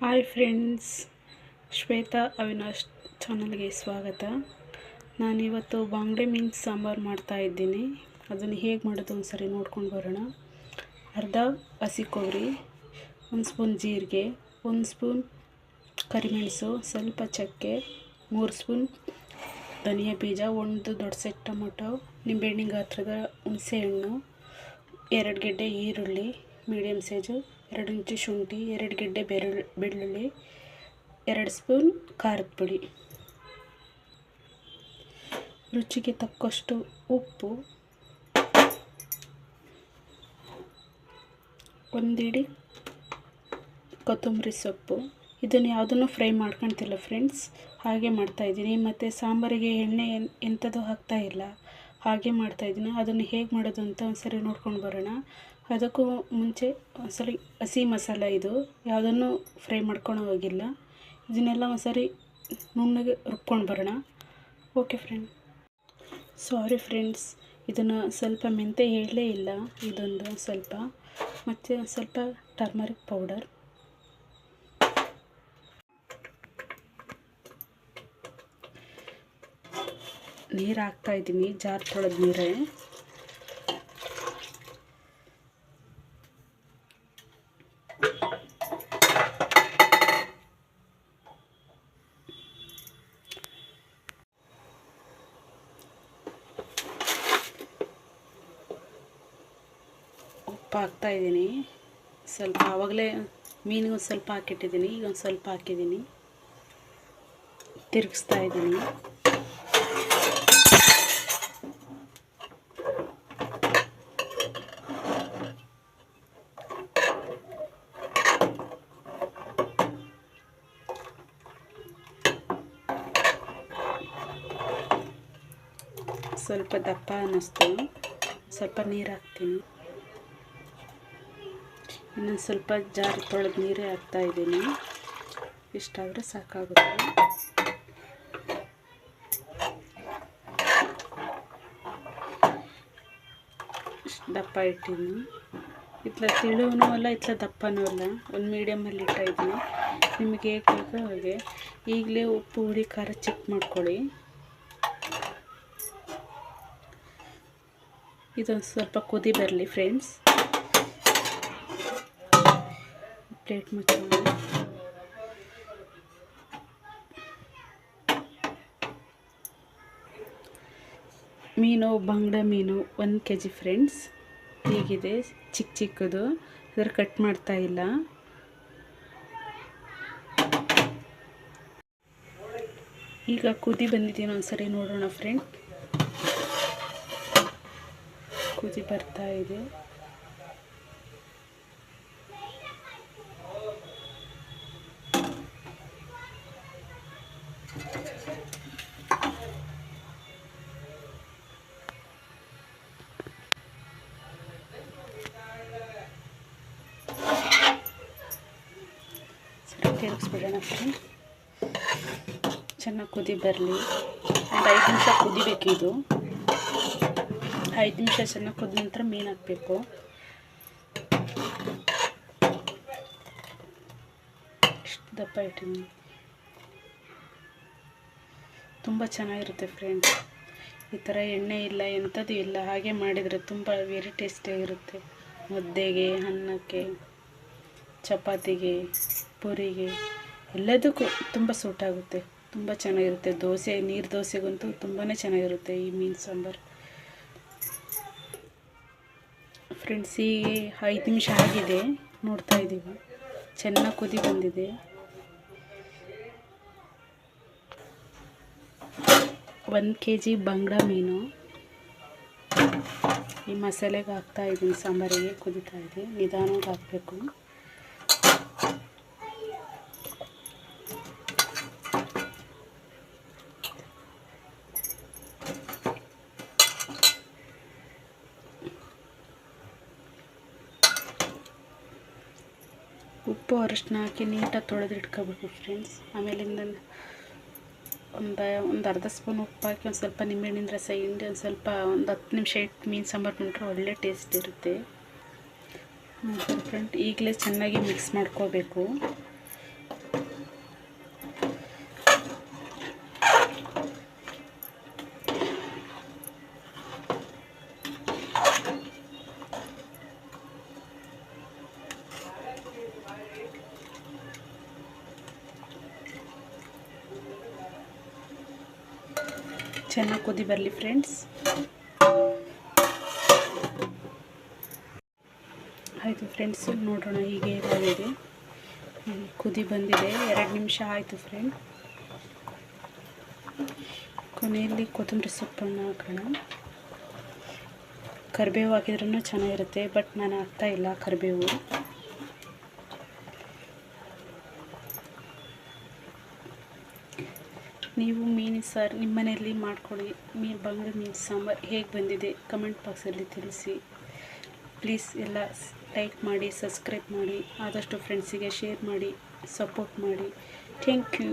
Hi friends, Shweta Avinash ಚಾನಲ್ಗೆ ಸ್ವಾಗತ. ನಾನಿವತ್ತು ಬಾಂಗ್ಡೆ ಮೀನ್ಸ್ ಸಾಂಬಾರು ಮಾಡ್ತಾ ಇದ್ದೀನಿ. ಅದನ್ನು ಹೇಗೆ ಮಾಡೋದು ಒಂದು ಸರಿ ನೋಡ್ಕೊಂಡು ಬರೋಣ. ಅರ್ಧ ಹಸಿ ಕೊಬ್ಬರಿ, ಒಂದು ಸ್ಪೂನ್ ಜೀರಿಗೆ, ಒಂದು ಸ್ಪೂನ್ ಕರಿಮೆಣಸು, ಸ್ವಲ್ಪ ಚಕ್ಕೆ, ಮೂರು ಸ್ಪೂನ್ ಧನಿಯಾ ಬೀಜ, ಒಂದು ದೊಡ್ಡ ಸೆಟ್ ಟೊಮೊಟೊ, ನಿಂಬೆಹಣ್ಣಿನ ಗಾತ್ರದ ಹುಣಸೆಹಣ್ಣು, ಎರಡು ಗೆಡ್ಡೆ ಈರುಳ್ಳಿ ಮೀಡಿಯಮ್ ಸೈಜು ಎರಡು ಇಂಚು ಶುಂಠಿ, ಎರಡು ಗೆಡ್ಡೆ ಬೆಳ್ಳುಳ್ಳಿ ಬೆಳ್ಳುಳ್ಳಿ, ಎರಡು ಸ್ಪೂನ್ ಖಾರದ ಪುಡಿ. ರುಚಿಗೆ ತಕ್ಕಷ್ಟು ಉಪ್ಪು. ಒಂದಿಡಿ ಕೊತ್ತಂಬರಿ ಸೊಪ್ಪು. ಇದನ್ನು ಯಾವುದನ್ನು ಫ್ರೈ ಮಾಡ್ಕೊಳ್ತಿಲ್ಲ ಫ್ರೆಂಡ್ಸ್. ಹಾಗೆ ಮಾಡ್ತಾಯಿದ್ದೀನಿ ಮತ್ತು ಸಾಂಬಾರಿಗೆ ಎಣ್ಣೆ ಎಂಥದ್ದು ಹಾಕ್ತಾಯಿಲ್ಲ ಹಾಗೆ ಮಾಡ್ತಾಯಿದ್ದೀನಿ ಅದನ್ನು ಹೇಗೆ ಮಾಡೋದು ಅಂತ ಒಂದ್ಸರಿ ನೋಡ್ಕೊಂಡು ಬರೋಣ. ಅದಕ್ಕೂ ಮುಂಚೆ ಒಂದ್ಸರಿ ಹಸಿ ಮಸಾಲ ಇದು ಯಾವುದನ್ನು ಫ್ರೈ ಮಾಡ್ಕೊಳೋ ಹೋಗಿಲ್ಲ. ಇದನ್ನೆಲ್ಲ ಒಂದ್ಸರಿ ನುಣ್ಣಗೆ ರುಬ್ಕೊಂಡು ಬರೋಣ. ಓಕೆ ಫ್ರೆಂಡ್ ಸಾರಿ ಫ್ರೆಂಡ್ಸ್ ಇದನ್ನು ಸ್ವಲ್ಪ ಮೆಂತೆ ಹೇಳಲೇ ಇಲ್ಲ. ಇದೊಂದು ಸ್ವಲ್ಪ, ಮತ್ತು ಸ್ವಲ್ಪ ಟರ್ಮರಿಕ್ ಪೌಡರ್ ನೀರು ಹಾಕ್ತಾಯಿದ್ದೀನಿ ಜಾರ್ ತೊಳೆದ ನೀರೇ ಉಪ್ಪು ಹಾಕ್ತಾಯಿದ್ದೀನಿ ಸ್ವಲ್ಪ ಆವಾಗಲೇ ಮೀನಿಗೆ ಒಂದು ಸ್ವಲ್ಪ ಹಾಕಿಟ್ಟಿದ್ದೀನಿ. ಈಗ ಒಂದು ಸ್ವಲ್ಪ ಹಾಕಿದ್ದೀನಿ. ತಿರುಗಿಸ್ತಾ ಇದ್ದೀನಿ. ಸ್ವಲ್ಪ ದಪ್ಪ ಅನ್ನಿಸ್ತು. ಸ್ವಲ್ಪ ನೀರು ಹಾಕ್ತೀನಿ. ಇನ್ನೊಂದು ಸ್ವಲ್ಪ ಜಾರ್ ತೊಳೆದು ನೀರೇ ಹಾಕ್ತಾಯಿದ್ದೀನಿ ಇಷ್ಟಾದರೆ ಸಾಕಾಗುತ್ತೆ. ಇಷ್ಟು ದಪ್ಪ ಇಟ್ಟಿದ್ದೀನಿ. ಇತ್ಲ ತಿಳುವೂ ಅಲ್ಲ, ಇತ್ಲ ದಪ್ಪನೂ ಅಲ್ಲ. ಒಂದು ಮೀಡಿಯಮಲ್ಲಿ ಇಟ್ಟಿದ್ದೀನಿ ನಿಮಗೆ ಹೇಗೆ ಬೇಕೋ ಹಾಗೆ. ಈಗಲೇ ಉಪ್ಪು, ಹುಳಿ, ಖಾರ ಚೆಕ್ ಮಾಡ್ಕೊಳ್ಳಿ. ಇದೊಂದು ಸ್ವಲ್ಪ ಕುದಿ ಬರಲಿ ಫ್ರೆಂಡ್ಸ್ ಪ್ಲೇಟ್ ಮುಚ್ಚೋಣ. ಮೀನು, ಬಂಗಡ ಮೀನು ಒಂದು ಕೆ ಜಿ ಫ್ರೆಂಡ್ಸ್ ಹೀಗಿದೆ ಚಿಕ್ಕ ಚಿಕ್ಕದು. ಅದರ ಕಟ್ ಮಾಡ್ತಾ ಇಲ್ಲ. ಈಗ ಕುದಿ ಬಂದಿದ್ದೀನಿ ಒಂದ್ಸರಿ ನೋಡೋಣ ಫ್ರೆಂಡ್ ಕುದಿ ಬರ್ತಾ ಇದೆ. ಫ್ರೆಂಡ್ ಚೆನ್ನಾಗಿ ಕುದಿ ಬರಲಿ. ಒಂದು ಐದು ನಿಮಿಷ ಕುದಿಬೇಕು ಇದು. ಐದು ನಿಮಿಷ ಚೆನ್ನಾಗಿ ಕುದ ನಂತರ ಮೀನು ಹಾಕಬೇಕು. ಇಷ್ಟು ದಪ್ಪ ಇಟ್ಟಿನಿ. ತುಂಬ ಚೆನ್ನಾಗಿರುತ್ತೆ ಫ್ರೆಂಡ್ಸ್ ಈ ಥರ ಎಣ್ಣೆ ಇಲ್ಲ, ಎಂಥದ್ದು ಇಲ್ಲ. ಹಾಗೆ ಮಾಡಿದರೆ ತುಂಬ ವೆರಿ ಟೇಸ್ಟಿಯಾಗಿರುತ್ತೆ ಮುದ್ದೆಗೆ, ಅನ್ನಕ್ಕೆ, ಚಪಾತಿಗೆ, ಪೂರಿಗೆ. ಎಲ್ಲದಕ್ಕೂ ತುಂಬ ಸೂಟ್ ಆಗುತ್ತೆ ತುಂಬ ಚೆನ್ನಾಗಿರುತ್ತೆ. ದೋಸೆ, ನೀರು ದೋಸೆಗಂತೂ ತುಂಬಾ ಚೆನ್ನಾಗಿರುತ್ತೆ ಈ ಮೀನು ಸಾಂಬಾರು. ಫ್ರೆಂಡ್ಸ್ ಈ ಐದು ನಿಮಿಷ ಆಗಿದೆ. ನೋಡ್ತಾ ಇದ್ದೀವಿ. ಚೆನ್ನಾಗಿ ಕುದಿ ಬಂದಿದೆ. ಒಂದು ಕೆ ಜಿ ಬಂಗಡ ಮೀನು. ಈ ಮಸಾಲೆಗೆ ಹಾಕ್ತಾ ಇದ್ದೀನಿ ಸಾಂಬಾರಿಗೆ ಕುದಿತಾ ಇದೆ. ನಿಧಾನವಾಗಿ ಹಾಕಬೇಕು. ಉಪ್ಪು ಅರಿಶಿನ ಹಾಕಿ ನೀಟಾಗಿ ತೊಳೆದು ಇಟ್ಕೋಬೇಕು ಫ್ರೆಂಡ್ಸ್ ಆಮೇಲಿಂದ ಒಂದು ಒಂದು ಅರ್ಧ ಸ್ಪೂನ್ ಉಪ್ಪು ಹಾಕಿ ಒಂದು ಸ್ವಲ್ಪ ನಿಂಬೆಹಣ್ಣಿನ ರಸ, ಹಿಂಡಿ ಒಂದು ಸ್ವಲ್ಪ ಒಂದು ಹತ್ತು ನಿಮಿಷ ಇಟ್ಟು ಮೀನು ಸಾಂಬಾರು ಮಾಡಿದ್ರೆ ಒಳ್ಳೆ ಟೇಸ್ಟ್ ಇರುತ್ತೆ. ಫ್ರೆಂಡ್ ಈಗಲೇ ಚೆನ್ನಾಗಿ ಮಿಕ್ಸ್ ಮಾಡ್ಕೋಬೇಕು. ಚೆನ್ನಾಗಿ ಕುದಿ ಬರಲಿ ಫ್ರೆಂಡ್ಸ್ ಆಯಿತು ಫ್ರೆಂಡ್ಸ್ ನೋಡೋಣ ಹೀಗೆ ಬಂದಿದೆ. ಕುದಿ ಬಂದಿದೆ. ಎರಡು ನಿಮಿಷ ಆಯಿತು ಫ್ರೆಂಡ್ ಕೊನೆಯಲ್ಲಿ ಕೊತ್ತಂಬರಿ ಸೊಪ್ಪನ್ನು ಹಾಕೋಣ. ಕರಿಬೇವು ಹಾಕಿದ್ರೂ ಚೆನ್ನಾಗಿರುತ್ತೆ ಬಟ್ ನಾನು ಹಾಕ್ತಾ ಇಲ್ಲ ಕರಿಬೇವು. ನೀವು ಮೀನು ಸಾರು ನಿಮ್ಮ ಮನೆಯಲ್ಲಿ ಮಾಡ್ಕೊಳ್ಳಿ ಮೀನು ಬಂಗಡೆ ಮೀನು ಸಾಂಬಾರು ಹೇಗೆ ಬಂದಿದೆ ಕಮೆಂಟ್ ಬಾಕ್ಸಲ್ಲಿ ತಿಳಿಸಿ. ಪ್ಲೀಸ್ ಎಲ್ಲ ಲೈಕ್ ಮಾಡಿ, ಸಬ್ಸ್ಕ್ರೈಬ್ ಮಾಡಿ, ಆದಷ್ಟು ಫ್ರೆಂಡ್ಸಿಗೆ ಶೇರ್ ಮಾಡಿ, ಸಪೋರ್ಟ್ ಮಾಡಿ. Thank you.